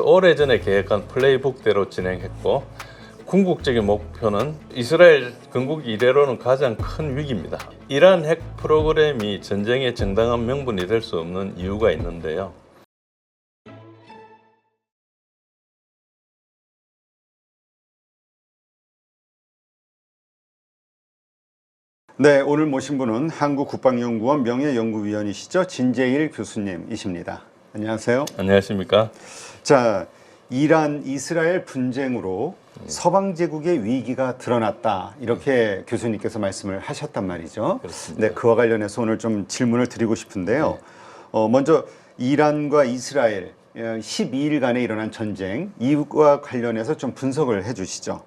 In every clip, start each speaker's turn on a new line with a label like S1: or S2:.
S1: 오래전에 계획한 플레이북대로 진행했고 궁극적인 목표는 이스라엘 건국 이래로는 가장 큰 위기입니다. 이란 핵 프로그램이 전쟁의 정당한 명분이 될 수 없는 이유가 있는데요.
S2: 네, 오늘 모신 분은 한국국방연구원 명예연구위원이시죠. 진재일 교수님이십니다. 안녕하세요.
S1: 안녕하십니까?
S2: 자, 이란 이스라엘 분쟁으로 서방 제국의 위기가 드러났다. 이렇게 교수님께서 말씀을 하셨단 말이죠.
S1: 그렇습니다.
S2: 네, 그와 관련해서 오늘 좀 질문을 드리고 싶은데요. 어, 먼저 이란과 이스라엘 12일간에 일어난 전쟁 이유와 관련해서 좀 분석을 해 주시죠.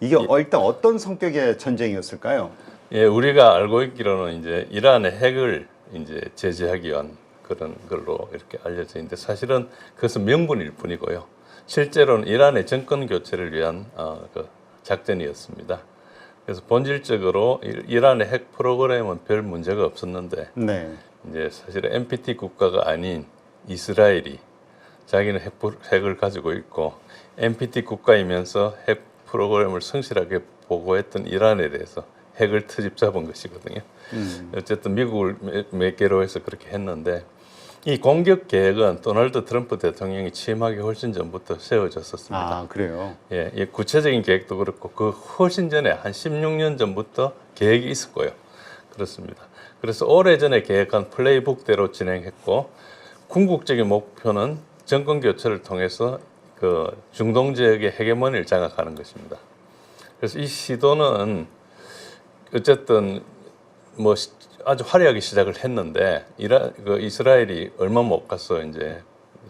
S2: 이게 어, 일단 어떤 성격의 전쟁이었을까요?
S1: 예, 우리가 알고 있기로는 이제 이란의 핵을 이제 제재하기 위한 그런 걸로 이렇게 알려져 있는데 사실은 그것은 명분일 뿐이고요. 실제로는 이란의 정권 교체를 위한 어, 그 작전이었습니다. 그래서 본질적으로 이- 이란의 핵 프로그램은 별 문제가 없었는데
S2: 네.
S1: 이제 사실은 NPT 국가가 아닌 이스라엘이 자기는 핵, 프- 핵을 가지고 있고 NPT 국가이면서 핵 프로그램을 성실하게 보고했던 이란에 대해서 핵을 트집 잡은 것이거든요.
S2: 음.
S1: 어쨌든 미국을 몇- 몇 개로 해서 그렇게 했는데 이 공격 계획은 도널드 트럼프 대통령이 취임하기 훨씬 전부터 세워졌었습니다.
S2: 아, 그래요.
S1: 예, 이 구체적인 계획도 그렇고 그 훨씬 전에 한 16년 전부터 계획이 있었고요. 그렇습니다. 그래서 오래전에 계획한 플레이북대로 진행했고 궁극적인 목표는 정권 교체를 통해서 그 중동 지역의 헤게모니를 장악하는 것입니다. 그래서 이 시도는 어쨌든 뭐 시- 아주 화려하게 시작을 했는데 이라, 그 이스라엘이 얼마 못 가서 이제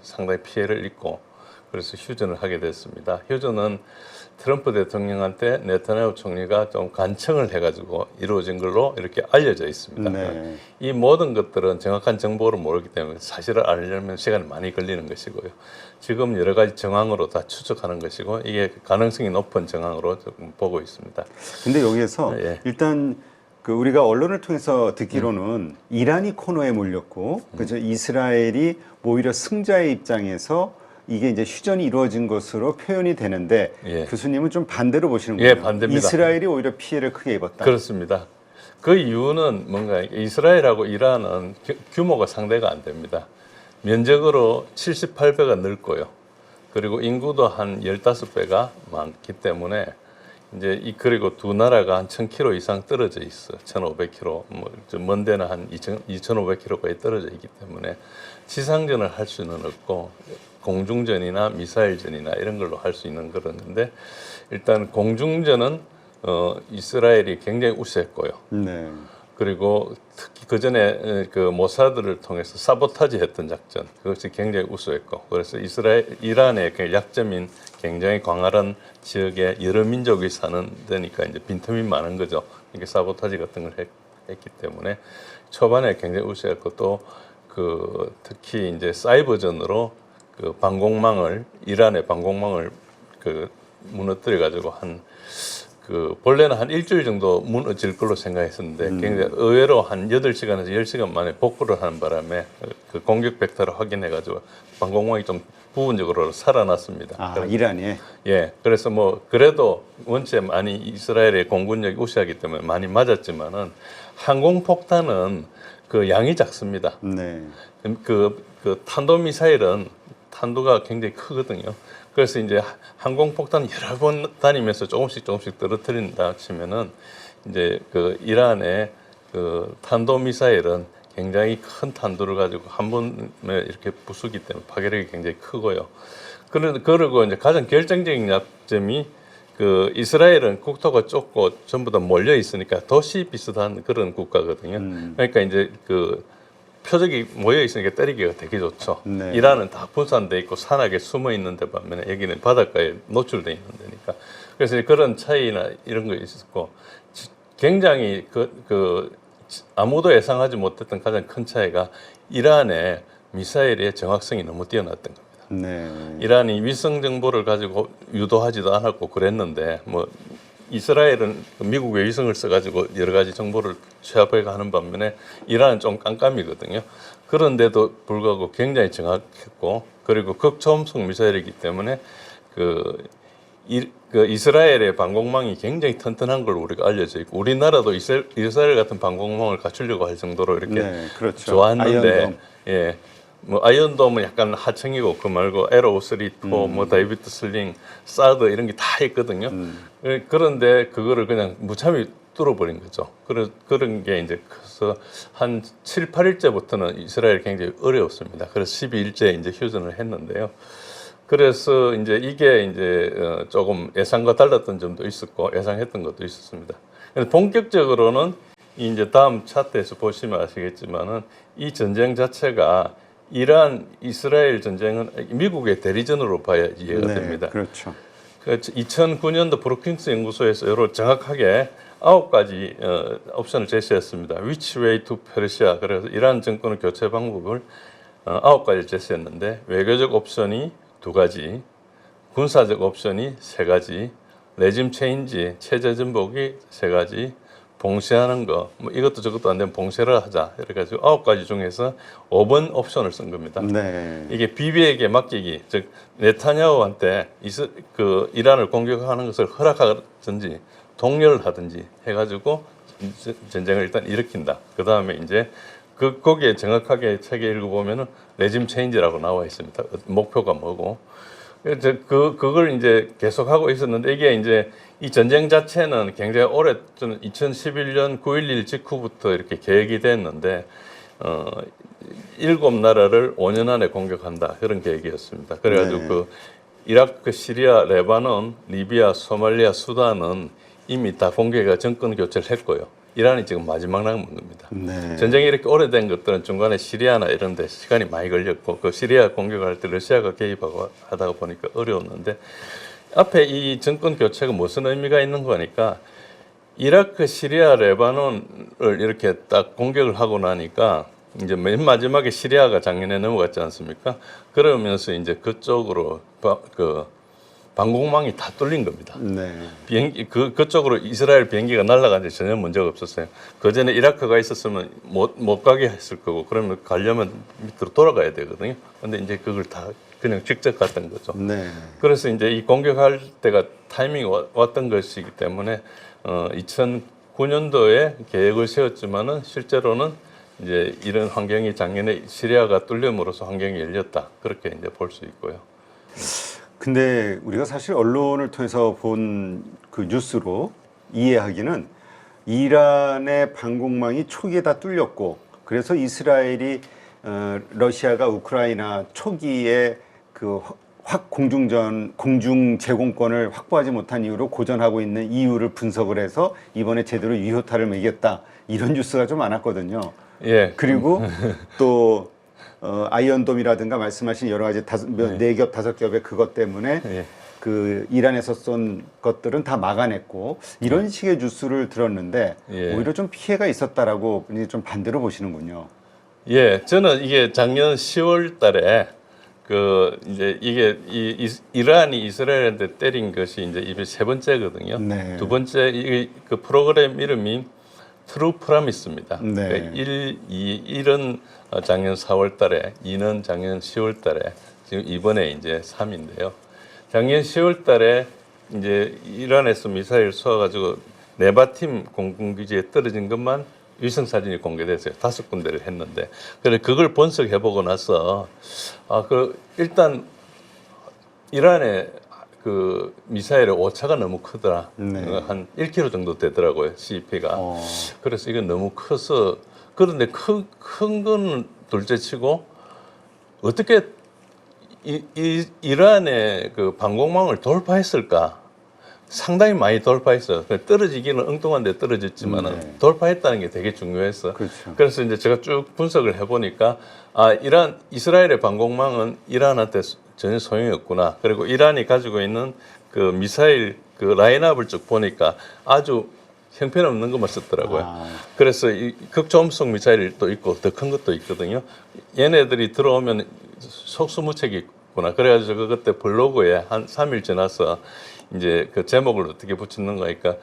S1: 상당히 피해를 입고 그래서 휴전을 하게 됐습니다. 휴전은 트럼프 대통령한테 네타냐후 총리가 좀 간청을 해가지고 이루어진 걸로 이렇게 알려져 있습니다.
S2: 네.
S1: 이 모든 것들은 정확한 정보를 모르기 때문에 사실을 알려면 시간이 많이 걸리는 것이고요. 지금 여러 가지 정황으로 다 추적하는 것이고 이게 가능성이 높은 정황으로 조금 보고 있습니다.
S2: 근데 여기에서
S1: 네, 예.
S2: 일단 그 우리가 언론을 통해서 듣기로는 이란이 코너에 몰렸고 그죠 이스라엘이 오히려 승자의 입장에서 이게 이제 휴전이 이루어진 것으로 표현이 되는데
S1: 예.
S2: 교수님은 좀 반대로 보시는
S1: 예,
S2: 거예요.
S1: 반대입니다.
S2: 이스라엘이 오히려 피해를 크게 입었다.
S1: 그렇습니다. 그 이유는 뭔가 이스라엘하고 이란은 규- 규모가 상대가 안 됩니다. 면적으로 78배가 넓고요. 그리고 인구도 한 15배가 많기 때문에 이제 이 그리고 두 나라가 한 1000km 이상 떨어져 있어. 1500km, 뭐먼 데는 한 2000, 2500km까지 떨어져 있기 때문에 지상전을 할 수는 없고 공중전이나 미사일전이나 이런 걸로 할 수 있는 그런데 일단 공중전은 어, 이스라엘이 굉장히 우세했고요.
S2: 네.
S1: 그리고 특히 그 전에 그 모사드를 통해서 사보타지 했던 작전 그것이 굉장히 우수했고 그래서 이스라엘 이란의 그 약점인 굉장히 광활한 지역에 여러 민족이 사는 데니까 이제 빈틈이 많은 거죠. 이게 사보타지 같은 걸 했, 했기 때문에 초반에 굉장히 우수했고 또 그 특히 이제 사이버전으로 그 방공망을 이란의 방공망을 그 무너뜨려 가지고 한 그 본래는 한 일주일 정도 무너질 걸로 생각했었는데 굉장히 의외로 한 8시간에서 10시간 만에 복구를 하는 바람에 그 공격 벡터를 확인해 가지고 방공망이 좀 부분적으로 살아났습니다.
S2: 아
S1: 그래서
S2: 이란이
S1: 예, 그래서 뭐 그래도 원체 많이 이스라엘의 공군력이 우세하기 때문에 많이 맞았지만은 항공 폭탄은 그 양이 작습니다.
S2: 네.
S1: 그, 그 탄도 미사일은 탄도가 굉장히 크거든요. 그래서 이제 항공 폭탄 여러 번 다니면서 조금씩 조금씩 떨어뜨린다 치면은 이제 그 이란의 그 탄도 미사일은 굉장히 큰 탄도를 가지고 한 번에 이렇게 부수기 때문에 파괴력이 굉장히 크고요. 그런 그리고 이제 가장 결정적인 약점이 그 이스라엘은 국토가 좁고 전부 다 몰려 있으니까 도시 비슷한 그런 국가거든요.
S2: 음.
S1: 그러니까 이제 그 표적이 모여 있으니까 때리기가 되게 좋죠.
S2: 네.
S1: 이란은 다 분산돼 있고 산악에 숨어 있는데 반면에 여기는 바닷가에 노출돼 있는 데니까. 그래서 그런 차이나 이런 거 있었고 지- 굉장히 그, 그 지- 아무도 예상하지 못했던 가장 큰 차이가 이란의 미사일의 정확성이 너무 뛰어났던 겁니다.
S2: 네.
S1: 이란이 위성 정보를 가지고 유도하지도 않았고 그랬는데 뭐 이스라엘은 그 미국의 위성을 써가지고 여러 가지 정보를 취합해 가는 반면에 이란은 좀 깜깜이거든요. 그런데도 불구하고 굉장히 정확했고 그리고 극초음속 미사일이기 때문에 그, 이, 그 이스라엘의 방공망이 굉장히 튼튼한 걸 우리가 알려져 있고 우리나라도 이스라엘, 이스라엘 같은 방공망을 갖추려고 할 정도로 이렇게
S2: 네, 그렇죠.
S1: 좋았는데
S2: 아이언돔.
S1: 예. 뭐 아이언돔은 약간 하층이고 그 말고 에로 3, 4,
S2: 음.
S1: 뭐 다이비드 슬링, 사드 이런 게 다 있거든요.
S2: 음.
S1: 예, 그런데 그거를 그냥 무참히 뚫어버린 거죠. 그런 그런 게 이제 커서 한 7, 8일째부터는 이스라엘 굉장히 어려웠습니다. 그래서 12일째 이제 휴전을 했는데요. 그래서 이제 이게 이제 어, 조금 예상과 달랐던 점도 있었고 예상했던 것도 있었습니다. 그래서 본격적으로는 이제 다음 차트에서 보시면 아시겠지만은 이 전쟁 자체가 이란 이스라엘 전쟁은 미국의 대리전으로 봐야 이해가 됩니다.
S2: 그렇죠.
S1: 그 2009년도 브루킹스 연구소에서 여러 정확하게 아홉 가지 어, 옵션을 제시했습니다. Which way to Persia? 그래서 이란 정권의 교체 방법을 어, 아홉 가지 제시했는데 외교적 옵션이 두 가지, 군사적 옵션이 세 가지, 레짐 체인지 체제 전복이 세 가지, 봉쇄하는 거, 뭐 이것도 저것도 안 되면 봉쇄를 하자. 이래가지고 아홉 가지 중에서 5번 옵션을 쓴 겁니다.
S2: 네.
S1: 이게 비비에게 맡기기, 즉 네타냐후한테 이스, 그 이란을 공격하는 것을 허락하든지 동렬하든지 해가지고 전- 전쟁을 일단 일으킨다. 그 다음에 이제 그 거기에 정확하게 책에 읽어보면은 레짐 체인지라고 나와 있습니다. 목표가 뭐고. 이제 그 그걸 이제 계속하고 있었는데 이게 이제 이 전쟁 자체는 굉장히 오래 전 2011년 9.11 직후부터 이렇게 계획이 됐는데 어 일곱 나라를 5년 안에 공격한다 그런 계획이었습니다. 그래가지고
S2: 네.
S1: 그 이라크, 시리아, 레바논, 리비아, 소말리아, 수단은 이미 다 공개가 정권 교체를 했고요. 이란이 지금 마지막 남은 겁니다.
S2: 네.
S1: 전쟁이 이렇게 오래된 것들은 중간에 시리아나 이런 데 시간이 많이 걸렸고 그 시리아 공격할 때 러시아가 개입하고 하다 보니까 어려웠는데 앞에 이 정권 교체가 무슨 의미가 있는 거니까 이라크, 시리아, 레바논을 이렇게 딱 공격을 하고 나니까 이제 맨 마지막에 시리아가 작년에 넘어갔지 않습니까? 그러면서 이제 그쪽으로 바- 그 방공망이 다 뚫린 겁니다.
S2: 네.
S1: 비행기 그 그쪽으로 이스라엘 비행기가 날아가는데 전혀 문제가 없었어요. 그 전에 이라크가 있었으면 못 못 가게 했을 거고 그러면 가려면 밑으로 돌아가야 되거든요. 근데 이제 그걸 다 그냥 직접 갔던 거죠.
S2: 네.
S1: 그래서 이제 이 공격할 때가 타이밍이 와- 왔던 것이기 때문에 어 2009년도에 계획을 세웠지만은 실제로는 이제 이런 환경이 작년에 시리아가 뚫림으로써 환경이 열렸다 그렇게 이제 볼 수 있고요.
S2: 근데 우리가 사실 언론을 통해서 본 그 뉴스로 이해하기는 이란의 방공망이 초기에 다 뚫렸고 그래서 이스라엘이 어, 러시아가 우크라이나 초기에 그 확 공중전 공중 제공권을 확보하지 못한 이유로 고전하고 있는 이유를 분석을 해서 이번에 제대로 유효타를 매겼다 이런 뉴스가 좀 많았거든요.
S1: 예,
S2: 그리고 또 어, 아이언돔이라든가 말씀하신 여러 가지 다섯 네겹 다섯 겹의 그것 때문에
S1: 예.
S2: 그 이란에서 쏜 것들은 다 막아냈고 이런 식의 뉴스를 들었는데
S1: 예.
S2: 오히려 좀 피해가 있었다라고 좀 반대로 보시는군요.
S1: 예, 저는 이게 작년 10월 달에 그 이제 이게 이, 이 이란이 이스라엘한테 때린 것이 이제 이게 세 번째거든요.
S2: 네.
S1: 두 번째 이 그 프로그램 이름이 트루 프라미스입니다.
S2: 네.
S1: 그러니까 1, 2, 1은 작년 4월 달에, 2는 작년 10월 달에, 지금 이번에 이제 3인데요. 작년 10월 달에 이제 이란에서 미사일 쏘아가지고 네바팀 공군기지에 떨어진 것만 위성 사진이 공개됐어요. 다섯 군데를 했는데, 그래 그걸 분석해 보고 나서 아 그 일단 이란의 그 미사일의 오차가 너무 크더라.
S2: 네.
S1: 어, 한 1km 정도 되더라고요. CP가.
S2: 어,
S1: 그래서 이건 너무 커서 그런데 큰, 큰 거는 둘째치고 어떻게 이, 이, 이란의 그 방공망을 돌파했을까? 상당히 많이 돌파했어요. 그 떨어지기는 엉뚱한데 떨어졌지만은
S2: 네.
S1: 돌파했다는 게 되게 중요했어.
S2: 그렇죠.
S1: 그래서 이제 제가 쭉 분석을 해보니까 아 이란 이스라엘의 방공망은 이란한테 소- 전혀 소용이 없구나. 그리고 이란이 가지고 있는 그 미사일 그 라인업을 쭉 보니까 아주 형편없는 것만 썼더라고요.
S2: 아.
S1: 그래서 이 극초음속 미사일도 있고 더 큰 것도 있거든요. 얘네들이 들어오면 속수무책이 있구나. 그래가지고 그때 블로그에 한 3일 지나서 이제 그 제목을 어떻게 붙였는가 하니까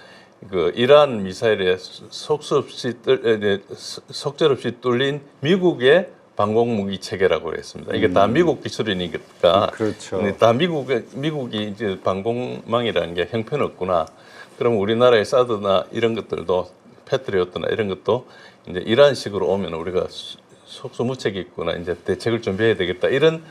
S1: 그 이란 미사일에 속수 없이 뚫, 속절 없이 뚫린 미국의 방공 무기 체계라고 그랬습니다. 이게 다 미국 기술이니까
S2: 음, 그렇죠.
S1: 근데 다 미국 미국이 이제 방공망이라는 게 형편없구나. 그럼 우리나라의 사드나 이런 것들도 패트리어트나 이런 것도 이제 이런 식으로 오면 우리가 수- 속수무책이 있구나. 이제 대책을 준비해야 되겠다. 이런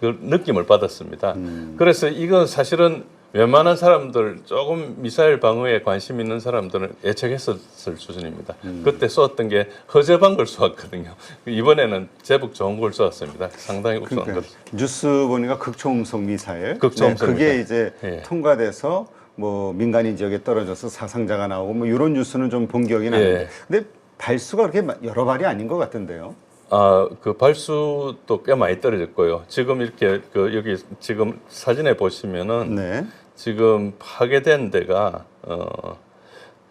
S1: 그 느낌을 받았습니다.
S2: 음.
S1: 그래서 이건 사실은 웬만한 사람들 조금 미사일 방어에 관심 있는 사람들은 예측했었을 수준입니다.
S2: 음.
S1: 그때 쏘았던 게 허접한 걸 쏘았거든요. 이번에는 제법 좋은 걸 쏘았습니다. 상당히 우수한
S2: 그러니까
S1: 것.
S2: 뉴스 보니까 극초음속 미사일.
S1: 극초음속
S2: 네, 그게
S1: 미사일.
S2: 이제
S1: 예.
S2: 통과돼서 뭐 민간인 지역에 떨어져서 사상자가 나오고 뭐 이런 뉴스는 좀 본 기억이 나는데.
S1: 예.
S2: 근데 발수가 그렇게 마- 여러 발이 아닌 것 같은데요.
S1: 아, 그 발수도 꽤 많이 떨어졌고요. 지금 이렇게 그 여기 지금 사진에 보시면은
S2: 네.
S1: 지금 파괴된 데가 어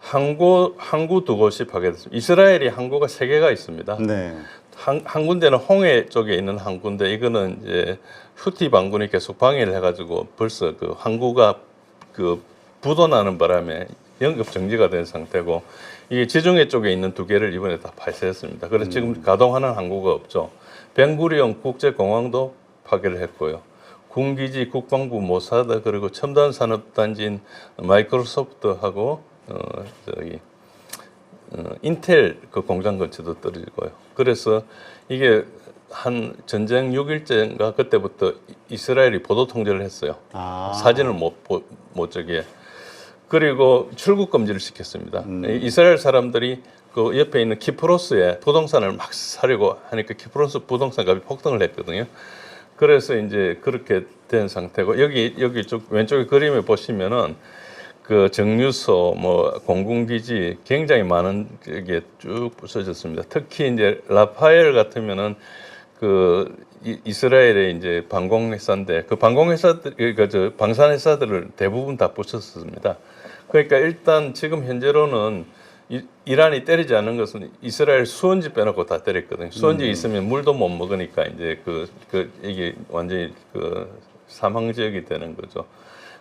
S1: 항구 항구 두 곳이 파괴됐습니다. 이스라엘이 항구가 세 개가 있습니다.
S2: 네.
S1: 한, 한 군데는 홍해 쪽에 있는 항구인데 이거는 이제 후티 반군이 계속 방해를 해가지고 벌써 그 항구가 그 부도나는 바람에 영급 정지가 된 상태고 이게 지중해 쪽에 있는 두 개를 이번에 다 파쇄했습니다. 그래서 지금 가동하는 항구가 없죠. 벤구리온 국제공항도 파괴를 했고요. 군기지, 국방부, 모사드 그리고 첨단 산업 단지인 마이크로소프트하고 어 저기 어, 인텔 그 공장 근처도 떨어지고요. 그래서 이게 한 전쟁 6일째인가 그때부터 이- 이스라엘이 보도 통제를 했어요.
S2: 아.
S1: 사진을 못, 보- 못 저기에. 그리고 출국 금지를 시켰습니다. 이- 이스라엘 사람들이 그 옆에 있는 키프로스에 부동산을 막 사려고 하니까 키프로스 부동산 값이 폭등을 했거든요. 그래서 이제 그렇게 된 상태고 여기 여기 쪽 왼쪽에 그림에 보시면은 그 정유소 뭐 공군기지 굉장히 많은 게쭉 부서졌습니다. 특히 이제 라파엘 같으면은 그 이- 이스라엘의 이제 방공회사인데 그 방공회사들 그저 방산회사들을 대부분 다 부셨습니다. 그러니까 일단 지금 현재로는 이, 이란이 때리지 않는 것은 이스라엘 수원지 빼놓고 다 때렸거든요. 수원지 있으면 물도 못 먹으니까 이제 그, 그 이게 완전히 그 사망 지역이 되는 거죠.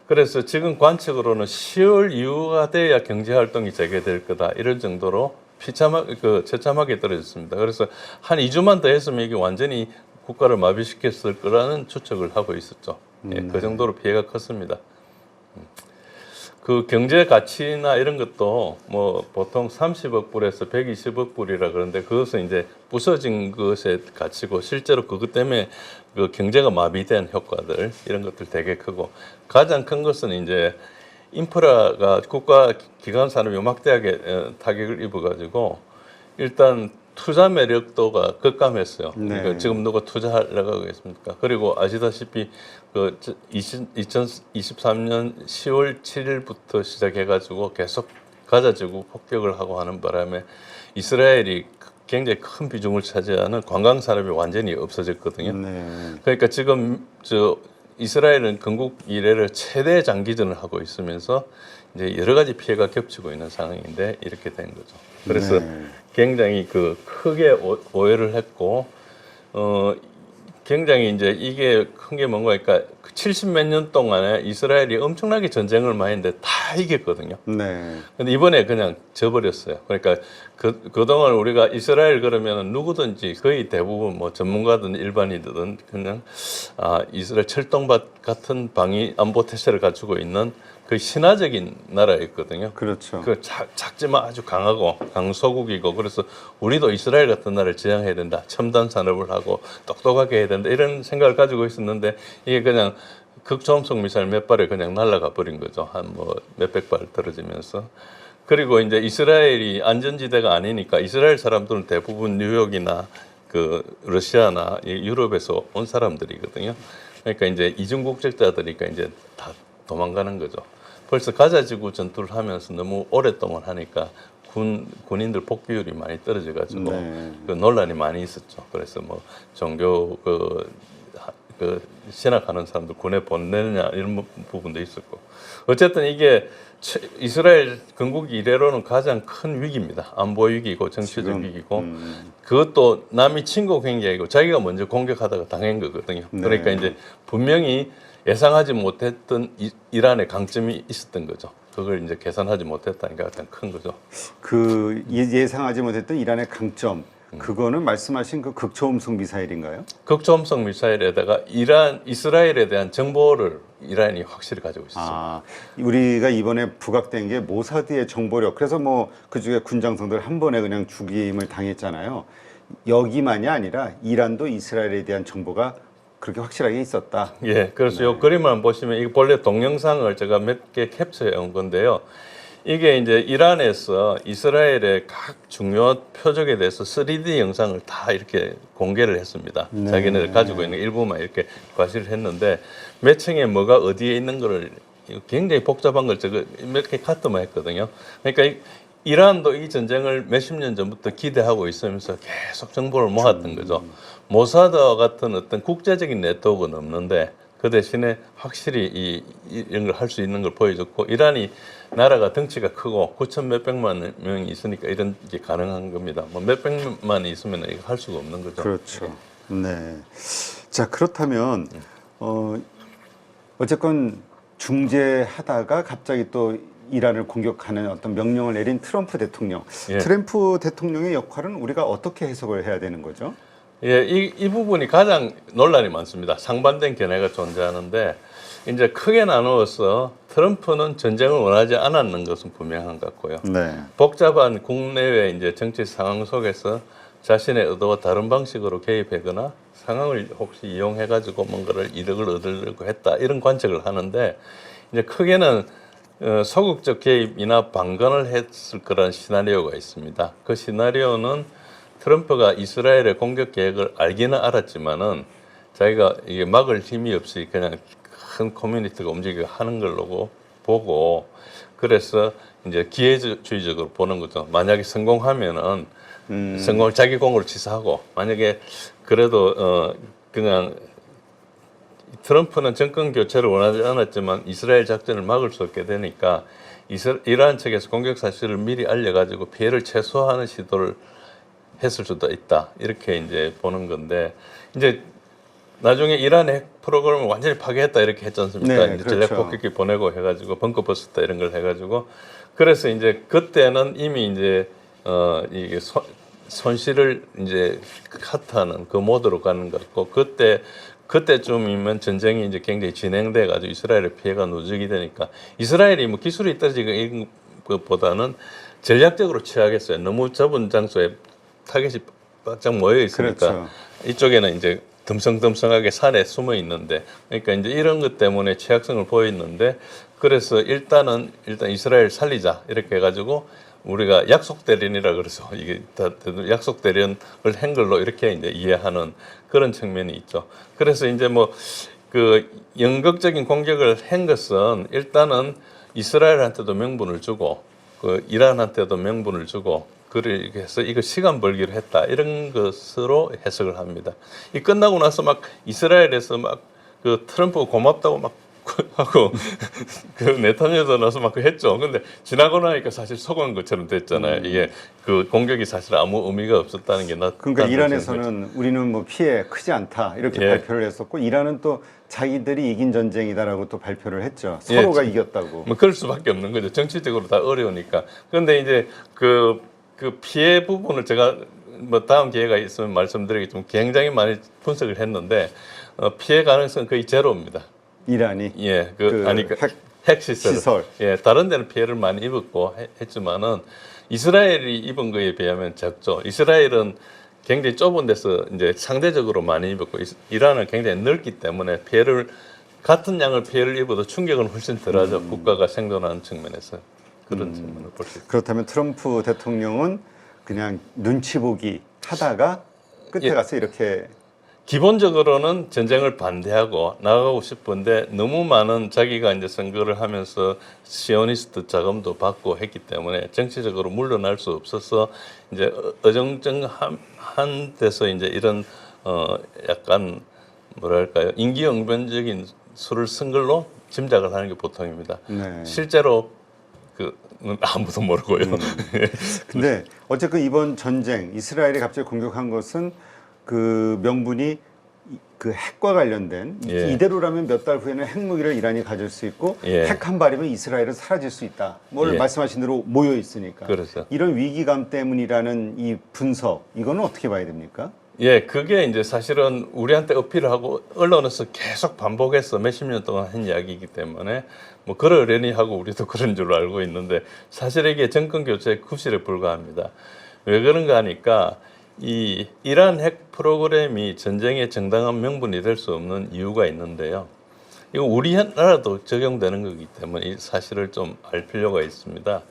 S1: 그래서 지금 관측으로는 10월 이후가 돼야 경제 활동이 재개될 거다 이런 정도로 비참하 그 처참하게 떨어졌습니다. 그래서 한 2주만 더 했으면 이게 완전히 국가를 마비시켰을 거라는 추측을 하고 있었죠. 예, 그 정도로 피해가 컸습니다. 음. 그 경제 가치나 이런 것도 뭐 보통 30억 불에서 120억 불이라 그러는데 그것은 이제 부서진 것의 가치고 실제로 그것 때문에 그 경제가 마비된 효과들 이런 것들 되게 크고 가장 큰 것은 이제 인프라가 국가 기관 산업이 막대하게 어, 타격을 입어가지고 일단 투자 매력도가 급감했어요.
S2: 네.
S1: 그러니까 지금 누가 투자하려고 하겠습니까? 그리고 아시다시피 그 20, 2023년 10월 7일부터 시작해가지고 계속 가자지구 폭격을 하고 하는 바람에 이스라엘이 굉장히 큰 비중을 차지하는 관광 산업이 완전히 없어졌거든요.
S2: 네.
S1: 그러니까 지금 저 이스라엘은 건국 이래를 최대 장기전을 하고 있으면서 이제 여러 가지 피해가 겹치고 있는 상황인데 이렇게 된 거죠. 그래서
S2: 네.
S1: 굉장히 그 크게 오- 오해를 했고 어 굉장히 이제 이게 큰 게 뭔가 그러니까 70 몇 년 동안에 이스라엘이 엄청나게 전쟁을 많이 했는데 다 이겼거든요.
S2: 네.
S1: 근데 이번에 그냥 져버렸어요. 그러니까 그, 그동안 우리가 이스라엘 그러면 누구든지 거의 대부분 뭐 전문가든 일반인들은 그냥 아, 이스라엘 철동밭 같은 방위 안보 태세를 갖추고 있는 그 신화적인 나라였거든요.
S2: 그렇죠.
S1: 그 작, 작지만 아주 강하고 강소국이고 그래서 우리도 이스라엘 같은 나라를 지향해야 된다. 첨단 산업을 하고 똑똑하게 해야 된다. 이런 생각을 가지고 있었는데 이게 그냥 극초음속 미사일 몇 발에 그냥 날아가 버린 거죠. 한 뭐 몇백 발 떨어지면서. 그리고 이제 이스라엘이 안전지대가 아니니까 이스라엘 사람들은 대부분 뉴욕이나 그 러시아나 이 유럽에서 온 사람들이거든요. 그러니까 이제 이중 국적자들이니까 이제 다 도망가는 거죠. 벌써 가자지구 전투를 하면서 너무 오랫동안 하니까 군 군인들 복귀율이 많이 떨어져가지고
S2: 네.
S1: 그 논란이 많이 있었죠. 그래서 뭐 종교 그, 하- 그 신학하는 사람들 군에 보내느냐 이런 부- 부분도 있었고 어쨌든 이게 최- 이스라엘 건국 이래로는 가장 큰 위기입니다. 안보 위기고 정치적
S2: 지금,
S1: 위기고
S2: 음.
S1: 그것도 남이 침공 행위이고 자기가 먼저 공격하다가 당한 거거든요.
S2: 네.
S1: 그러니까 이제 분명히 예상하지 못했던 이, 이란의 강점이 있었던 거죠. 그걸 이제 계산하지 못했다는 게 가장 큰 거죠.
S2: 그 예- 예상하지 못했던 이란의 강점 그거는 말씀하신 그 극초음속 미사일인가요?
S1: 극초음속 미사일에다가 이란 이스라엘에 대한 정보를 이란이 확실히 가지고 있었습니다.
S2: 아, 우리가 이번에 부각된 게 모사드의 정보력. 그래서 뭐 그중에 군장성들 한 번에 그냥 죽임을 당했잖아요. 여기만이 아니라 이란도 이스라엘에 대한 정보가 그렇게 확실하게 있었다.
S1: 예, 그래서 요 그림을 보시면 이거 본래 동영상을 제가 몇 개 캡처해 온 건데요. 이게 이제 이란에서 이스라엘의 각 중요 표적에 대해서 3D 영상을 다 이렇게 공개를 했습니다.
S2: 네.
S1: 자기네들 가지고 있는 일부만 이렇게 과시를 했는데 몇 층에 뭐가 어디에 있는 거를 굉장히 복잡한 걸몇개 카트만 했거든요. 그러니까 이, 이란도 이 전쟁을 몇십 년 전부터 기대하고 있으면서 계속 정보를 모았던 거죠. 모사드와 같은 어떤 국제적인 네트워크는 없는데 그 대신에 확실히 이, 이- 이런 걸 할 수 있는 걸 보여줬고 이란이 나라가 덩치가 크고 9천 몇백만 명이 있으니까 이런 게 가능한 겁니다. 뭐 몇백만이 있으면 이거 할 수가 없는 거죠.
S2: 그렇죠. 네. 자 그렇다면 어 어쨌건 중재하다가 갑자기 또 이란을 공격하는 어떤 명령을 내린 트럼프 대통령.
S1: 예.
S2: 트럼프 대통령의 역할은 우리가 어떻게 해석을 해야 되는 거죠?
S1: 예, 이, 이 부분이 가장 논란이 많습니다. 상반된 견해가 존재하는데 이제 크게 나누어서 트럼프는 전쟁을 원하지 않았는 것은 분명한 것 같고요.
S2: 네.
S1: 복잡한 국내외 이제 정치 상황 속에서 자신의 의도와 다른 방식으로 개입하거나 상황을 혹시 이용해 가지고 뭔가를 이득을 얻으려고 했다 이런 관측을 하는데 이제 크게는 어, 소극적 개입이나 방관을 했을 거라는 시나리오가 있습니다. 그 시나리오는 트럼프가 이스라엘의 공격 계획을 알기는 알았지만은 자기가 이게 막을 힘이 없이 그냥 큰 커뮤니티가 움직이고 하는 걸로 보고 그래서 이제 기회주의적으로 보는 거죠. 만약에 성공하면은
S2: 음,
S1: 성공을 자기 공으로 치사하고 만약에 그래도 어 그냥 트럼프는 정권 교체를 원하지 않았지만 이스라엘 작전을 막을 수 없게 되니까 이스, 이란 측에서 공격 사실을 미리 알려가지고 피해를 최소화하는 시도를 했을 수도 있다 이렇게 이제 보는 건데 이제 나중에 이란 핵 프로그램을 완전히 파괴했다 이렇게 했지 않습니까?
S2: 네,
S1: 이제
S2: 그렇죠.
S1: 전략 폭격기 보내고 해가지고 벙커 버스터 이런 걸 해가지고 그래서 이제 그때는 이미 이제 어 이게 손, 손실을 이제 카트하는 그 모드로 가는 것 같고 그때 그때쯤이면 전쟁이 이제 굉장히 진행돼 가지고 이스라엘의 피해가 누적이 되니까 이스라엘이 뭐 기술이 떨어지고 이런 것보다는 전략적으로 취하겠어요. 너무 좁은 장소에 타겟이 바짝 모여 있으니까
S2: 그렇죠.
S1: 이쪽에는 이제 듬성듬성하게 산에 숨어 있는데 그러니까 이제 이런 것 때문에 취약성을 보였는데 그래서 일단은 일단 이스라엘 살리자 이렇게 해가지고 우리가 약속 대련이라 그래서 이게 다 약속 대련을 한 걸로 이렇게 이제 이해하는 그런 측면이 있죠. 그래서 이제 뭐 그 연극적인 공격을 한 것은 일단은 이스라엘한테도 명분을 주고 그 이란한테도 명분을 주고 그렇게 해서 이거 시간 벌기로 했다 이런 것으로 해석을 합니다. 이 끝나고 나서 막 이스라엘에서 막 그 트럼프 고맙다고 막 하고 그 네타냐후도 나서 막 했죠. 근데 지나고 나니까 사실 속은 것처럼 됐잖아요. 이게 그 공격이 사실 아무 의미가 없었다는 게 나.
S2: 그러니까 이란에서는 우리는 뭐 피해 크지 않다 이렇게
S1: 예.
S2: 발표를 했었고 이란은 또 자기들이 이긴 전쟁이다라고 또 발표를 했죠. 서로가
S1: 예.
S2: 이겼다고.
S1: 뭐 그럴 수밖에 없는 거죠. 정치적으로 다 어려우니까. 그런데 이제 그, 그 피해 부분을 제가 뭐 다음 기회가 있으면 말씀드리겠지만 굉장히 많이 분석을 했는데 어, 피해 가능성은 거의 제로입니다.
S2: 이란이
S1: 예, 그,
S2: 그
S1: 아니 그
S2: 핵
S1: 핵 시설.
S2: 시설.
S1: 예, 다른 데는 피해를 많이 입었고 해- 했지만은 이스라엘이 입은 거에 비하면 적죠. 이스라엘은 굉장히 좁은 데서 이제 상대적으로 많이 입었고 이란은 굉장히 넓기 때문에 피해를 같은 양을 피해를 입어도 충격은 훨씬 덜하죠.
S2: 음.
S1: 국가가 생존하는 측면에서 그런 측면을 볼 수 있죠.
S2: 그렇다면 트럼프 대통령은 그냥 눈치 보기 하다가 끝에
S1: 예.
S2: 가서 이렇게
S1: 기본적으로는 전쟁을 반대하고 나가고 싶은데 너무 많은 자기가 이제 선거를 하면서 시오니스트 자금도 받고 했기 때문에 정치적으로 물러날 수 없어서 이제 어- 어정쩡한 한 데서 이제 이런 어 약간 뭐랄까요 인기응변적인 수를 쓴 걸로 짐작을 하는 게 보통입니다.
S2: 네.
S1: 실제로 그 아무도 모르고요.
S2: 음. 근데 어쨌든 이번 전쟁 이스라엘이 갑자기 공격한 것은 그 명분이 이- 그 핵과 관련된 이-
S1: 예.
S2: 이대로라면 몇 달 후에는 핵무기를 이란이 가질 수 있고
S1: 예.
S2: 핵한 발이면 이스라엘은 사라질 수 있다. 뭘
S1: 예.
S2: 말씀하신 대로 모여 있으니까.
S1: 그렇죠.
S2: 이런 위기감 때문이라는 이 분석 이거는 어떻게 봐야 됩니까?
S1: 예, 그게 이제 사실은 우리한테 어필을 하고 언론에서 계속 반복해서 몇십 년 동안 한 이야기이기 때문에 뭐 그러려니 하고 우리도 그런 줄로 알고 있는데 사실 이게 정권 교체의 구실에 불과합니다. 왜 그런가 하니까 이 이란 핵 프로그램이 전쟁의 정당한 명분이 될 수 없는 이유가 있는데요. 이거 우리나라도 적용되는 거기 때문에 이 사실을 좀 알 필요가 있습니다.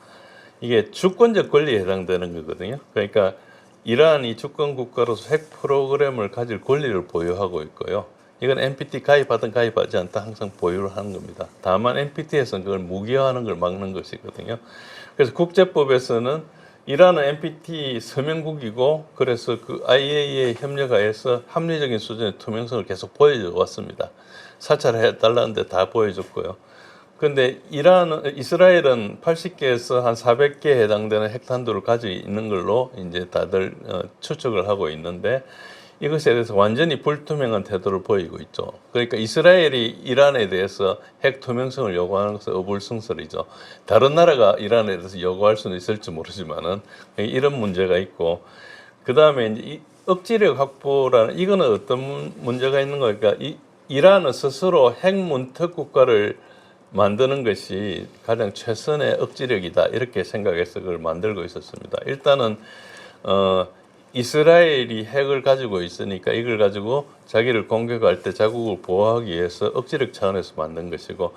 S1: 이게 주권적 권리에 해당되는 거거든요. 그러니까 이란이 주권 국가로서 핵 프로그램을 가질 권리를 보유하고 있고요. 이건 NPT 가입하든 가입하지 않다 항상 보유를 하는 겁니다. 다만 NPT에서는 그걸 무기화하는 걸 막는 것이거든요. 그래서 국제법에서는 이란은 NPT 서명국이고 그래서 그 IAEA 협력하에서 합리적인 수준의 투명성을 계속 보여줘 왔습니다. 사찰해 달라는데 다 보여줬고요. 근데 이란은 이스라엘은 80개에서 한 400개에 해당되는 핵탄두를 가지고 있는 걸로 이제 다들 어, 추측을 하고 있는데 이것에 대해서 완전히 불투명한 태도를 보이고 있죠. 그러니까 이스라엘이 이란에 대해서 핵 투명성을 요구하는 것은 어불성설이죠. 다른 나라가 이란에 대해서 요구할 수는 있을지 모르지만은 이런 문제가 있고 그 다음에 이제 이 억지력 확보라는 이거는 어떤 문- 문제가 있는 거니까 이 이란은 스스로 핵 문턱 국가를 만드는 것이 가장 최선의 억지력이다 이렇게 생각해서 그걸 만들고 있었습니다. 일단은 어, 이스라엘이 핵을 가지고 있으니까 이걸 가지고 자기를 공격할 때 자국을 보호하기 위해서 억지력 차원에서 만든 것이고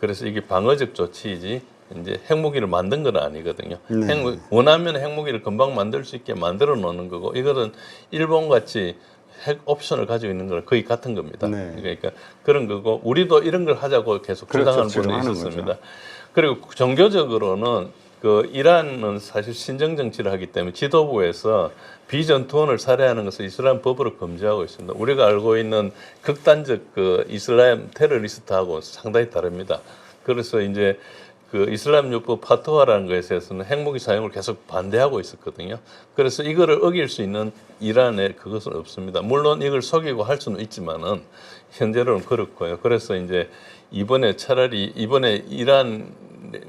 S1: 그래서 이게 방어적 조치이지 이제 핵무기를 만든 건 아니거든요.
S2: 네.
S1: 핵무, 원하면 핵무기를 금방 만들 수 있게 만들어 놓는 거고 이거는 일본 같이 핵 옵션을 가지고 있는 거랑 거의 같은 겁니다.
S2: 네.
S1: 그러니까 그런 거고 우리도 이런 걸 하자고 계속
S2: 그렇죠.
S1: 주장하는 분이
S2: 주장하는
S1: 있었습니다.
S2: 거죠.
S1: 그리고 종교적으로는 그 이란은 사실 신정 정치를 하기 때문에 지도부에서 비전투원을 살해하는 것을 이슬람 법으로 금지하고 있습니다. 우리가 알고 있는 극단적 그 이슬람 테러리스트하고 상당히 다릅니다. 그래서 이제 그 이슬람 율법 파토화라는 것에 대해서는 핵무기 사용을 계속 반대하고 있었거든요. 그래서 이거를 어길 수 있는 이란에 그것은 없습니다. 물론 이걸 속이고 할 수는 있지만은 현재로는 그렇고요. 그래서 이제 이번에 차라리 이번에 이란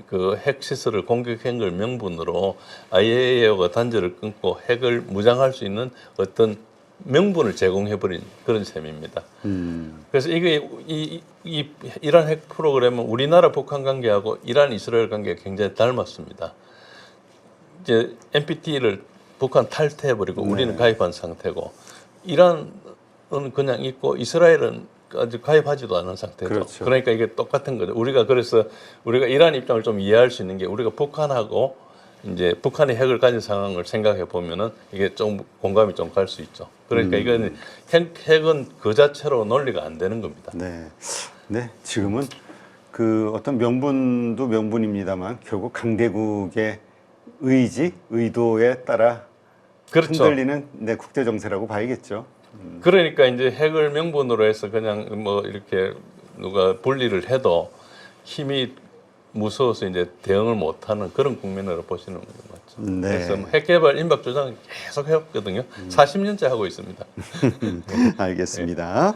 S1: 그 핵 시설을 공격한 걸 명분으로 IAEA가 단절을 끊고 핵을 무장할 수 있는 어떤 명분을 제공해버린 그런 셈입니다.
S2: 음.
S1: 그래서 이게 이, 이, 이 이 란 핵 프로그램은 우리나라 북한 관계하고 이란 이스라엘 관계가 굉장히 닮았습니다. 이제 NPT를 북한 탈퇴해버리고
S2: 네.
S1: 우리는 가입한 상태고 이란은 그냥 있고 이스라엘은 아직 가입하지도 않은 상태죠.
S2: 그렇죠.
S1: 러니까 이게 똑같은 거죠. 우리가 그래서 우리가 이란 입장을 좀 이해할 수 있는 게 우리가 북한하고 이제 북한이 핵을 가진 상황을 생각해 보면은 이게 좀 공감이 좀 갈 수 있죠. 그러니까
S2: 음.
S1: 이건 핵, 핵은 그 자체로 논리가 안 되는 겁니다.
S2: 네. 네. 지금은 그 어떤 명분도 명분입니다만 결국 강대국의 의지, 의도에 따라
S1: 그렇죠.
S2: 흔들리는 네, 국제 정세라고 봐야겠죠.
S1: 그러니까 이제 핵을 명분으로 해서 그냥 뭐 이렇게 누가 분리를 해도 힘이 무서워서 이제 대응을 못하는 그런 국면으로 보시는 거 맞죠.
S2: 네.
S1: 그래서 뭐핵 개발 임박 주장 계속 해왔거든요. 40년째 하고 있습니다.
S2: 알겠습니다.